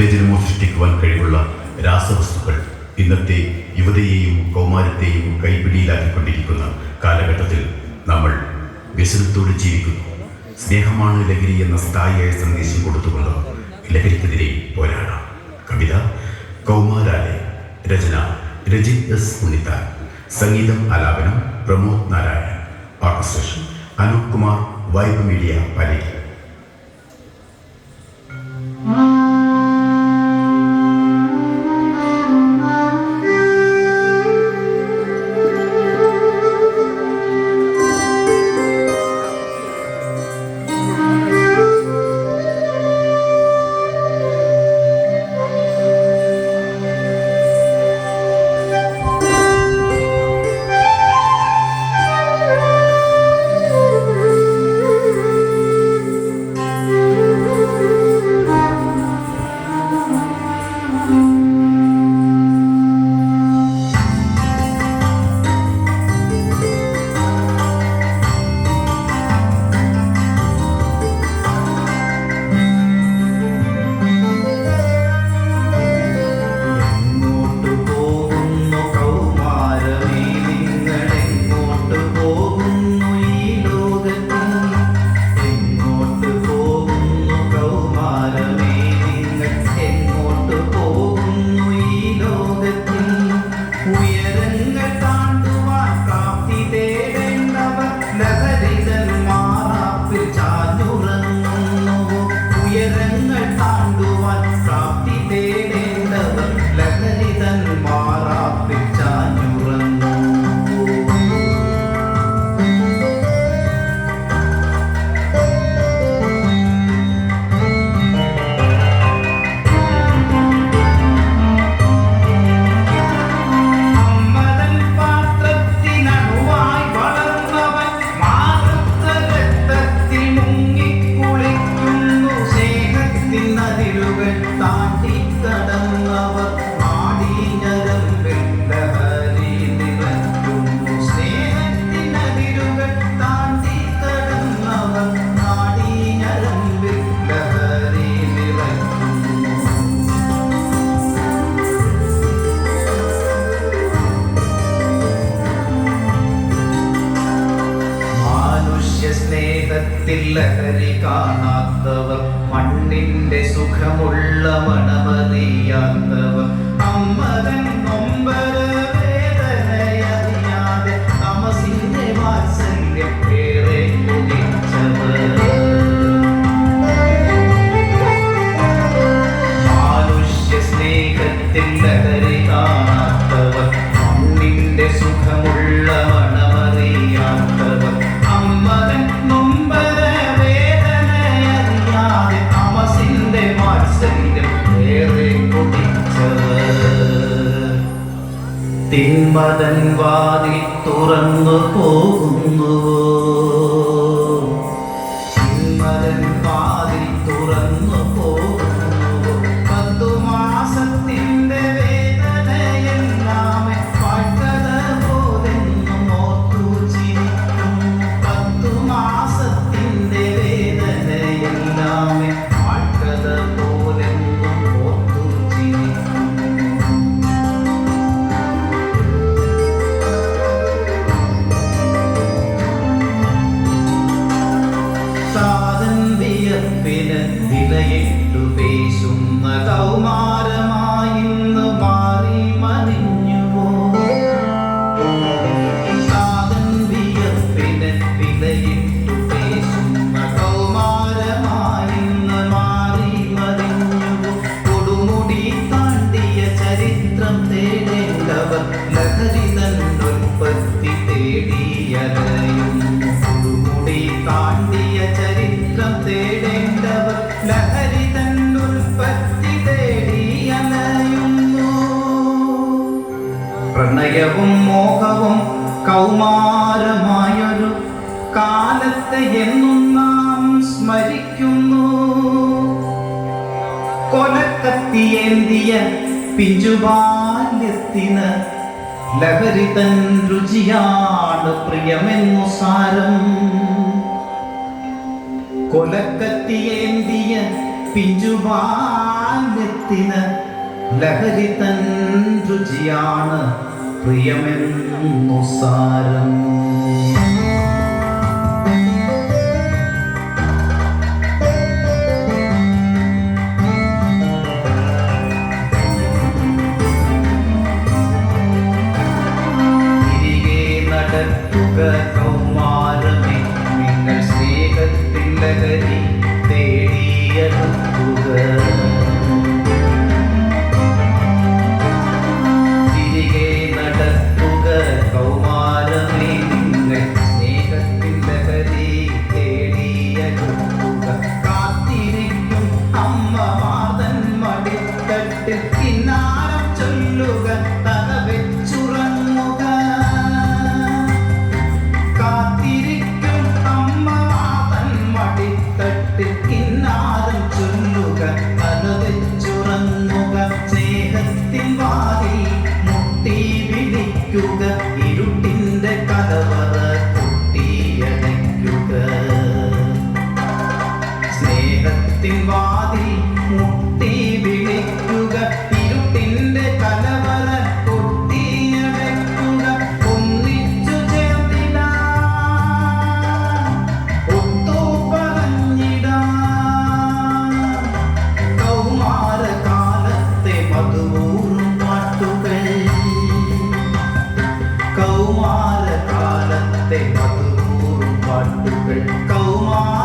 ഉത്തേജനമോ സൃഷ്ടിക്കുവാൻ കഴിവുള്ള രാസവസ്തുക്കൾ ഇന്നത്തെ യുവതയെയും കൗമാരത്തെയും കൈപിടിയിലാക്കിക്കൊണ്ടിരിക്കുന്ന കാലഘട്ടത്തിൽ നമ്മൾ വ്യസനത്തോട് ജീവിക്കുന്നു. സ്നേഹമാണ് ലഹരി എന്ന സ്ഥായിയായ സന്ദേശം കൊടുത്തുകൊണ്ട് ലഹരിക്കെതിരെ പോരാടാം. കവിത കൗമാരാലെ രചന രജിത് എസ് ഉണ്ണിത്താൻ സംഗീതം ആലാപനം Pramod Narayanan. Orchestration Anoop Kumar Vibe Media Paleri. ലഹരി കാണാത്തവർ മണ്ണിന്റെ സുഖമുള്ള മണമറിയാത്തവർ തിന്മതൻ വാതിൽ തുറന്നു പോകുന്നുവോ വിലയിട്ടു പേശുന്ന കൗമാരമായിന്ന് പ്രണയവും മോഹവും കൗമാരമായൊരു കാലത്തെ എന്നും നാം സ്മരിക്കുന്നു. കൊലക്കത്തിയേന്തിയ പിഞ്ചുബാല്യത്തിന് ലഹരി തൻ രുചിയാണ് പ്രിയമെന്നു സാരം. കൊലക്കത്തിയേന്തിയ പിഞ്ചുബാല്യത്തിന് ലഹരി തൻ രുചിയാണ് പ്രിയമെന്നു സാരം. നടക്കുക ചൊല്ലുക തല കാത്തിരിക്കും അമ്മമാതൻ മടിത്തട്ടിൽ കിന്നാരം ചൊല്ലുക തല വെച്ചുറങ്ങുക സ്നേഹത്തിൻ വാതിൽ മുട്ടി വിളിക്കുക ഇരുട്ടിന്റെ കലവറ കൊട്ടിയടയ്ക്കുക. മുട്ടി Từ.